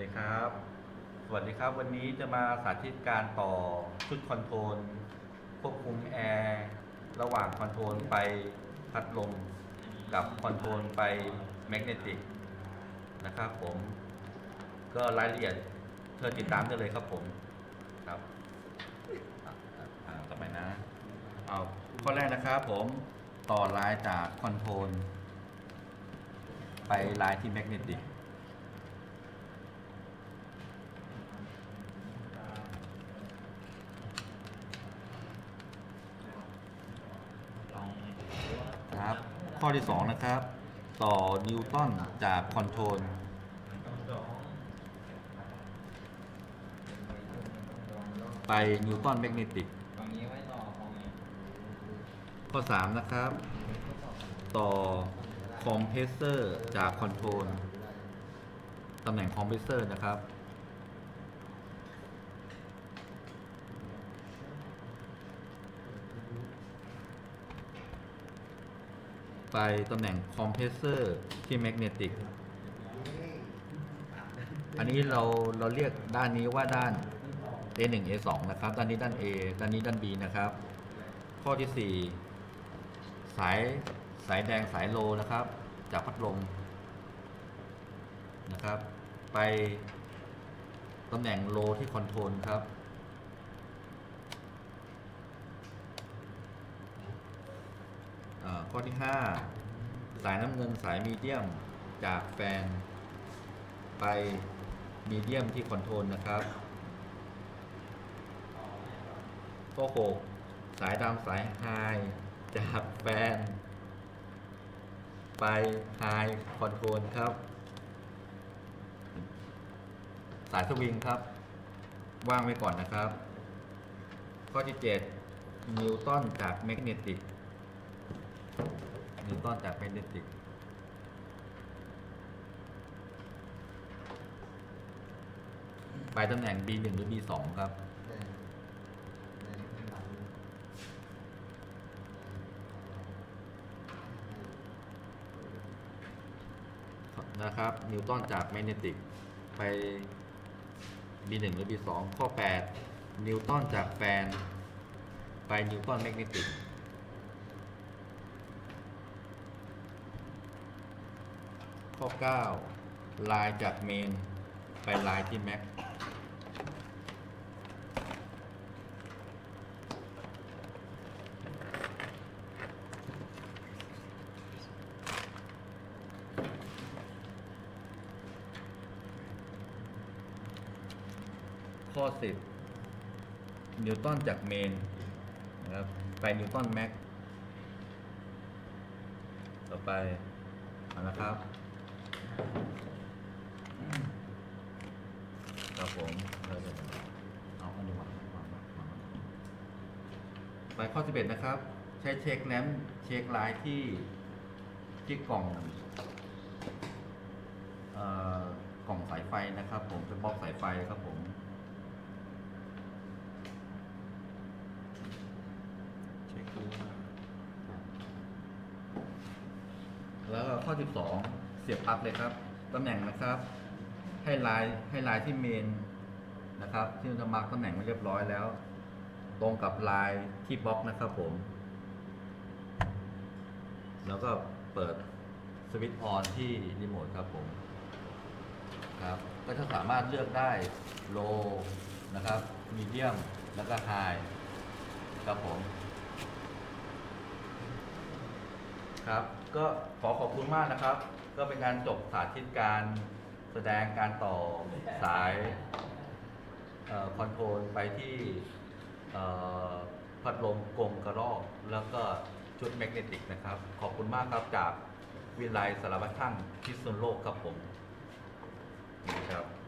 ดีครับ สวัสดีครับวันนี้จะมาสาธิตการต่อชุดคอนโทรลควบคุมแอร์ระหว่างคอนโทรลไปพัดลมกับคอนโทรลไปแมกเนติกนะครับผม ก็รายละเอียดเธอติดตามได้เลยครับผมครับต่อไปนะเอาข้อแรกนะครับผมต่อลายจากคอนโทรลไปลายที่แมกเนติก ครับ ข้อที่ 2 นะครับ ต่อนิวตันจากคอนโทรลไปนิวตันแมกเนติกข้อของนี้ข้อ 3 นะครับ ต่อคอมเพรสเซอร์จากคอนโทรลตำแหน่งคอมเพรสเซอร์นะครับ ไปตำแหน่งคอมเพรสเซอร์ที่แมกเนติก อันนี้เราเราเรียกด้านนี้ว่าด้าน A1 A2 นะครับ ด้านนี้ด้าน A ด้านนี้ด้าน B นะครับ ข้อที่ 4 สายสายแดงสายโลนะครับ จากพัดลมนะครับ ไปตำแหน่งโลที่คอนโทรลครับ อ่า ข้อที่ 5 สายน้ำเงินสายมีเดียมจากแฟน ไปมีเดียมที่คอนโทรลนะครับข้อ6สายดำสายไฮจากแฟน ไปไฮคอนโทรลครับ สายสวิงครับ ว่างไว้ก่อนนะครับ ข้อที่ 7 นิวตันจากแมกเนติก นิวตันจากแมกเนติกไปตำแหน่ง B1 หรือ B2 ครับ นะครับ นิวตันจากแมกเนติกไป B1 หรือ B2 ข้อ 8 นิวตันจากแฟน ไปนิวตันแมกเนติก ข้อ 9 ลายจากเมน ไปลายที่แม็ก ข้อ 10 นิวตันจากเมนนะครับไปนิวตันแม็ก ต่อไปนะครับ ครับผมเราจะเอาอันนี้วางวางวางวางไปข้อ 11 นะครับ ใช้เช็คแลมเช็คลายที่ที่กล่องเอ่อกล่องสายไฟนะครับ ผมเป็นบล็อกสายไฟครับผมเช็คดูแล้วก็ข้อ 12 สียบปลั๊กเลยครับตำแหน่งนะครับ ให้ลายให้ลายที่เมนนะครับ ที่เรามาร์กตำแหน่งไว้เรียบร้อยแล้ว ตรงกับลายที่บล็อกนะครับผม แล้วก็เปิดสวิตช์ออนที่รีโมทครับผมครับก็จะสามารถเลือกได้โลนะครับมีเดียมแล้วก็ไฮครับผม ครับ ก็ขอขอบคุณมากนะครับ ก็เป็นการจบสาธิตการแสดงการต่อสายออคอนโทรลไปที่พัดลมกลมกระรอก แล้วก็ชุดแมกเนติกนะครับ ขอบคุณมากครับจากวิไลสารวัตรช่างพิษณุโลกครับผมครับ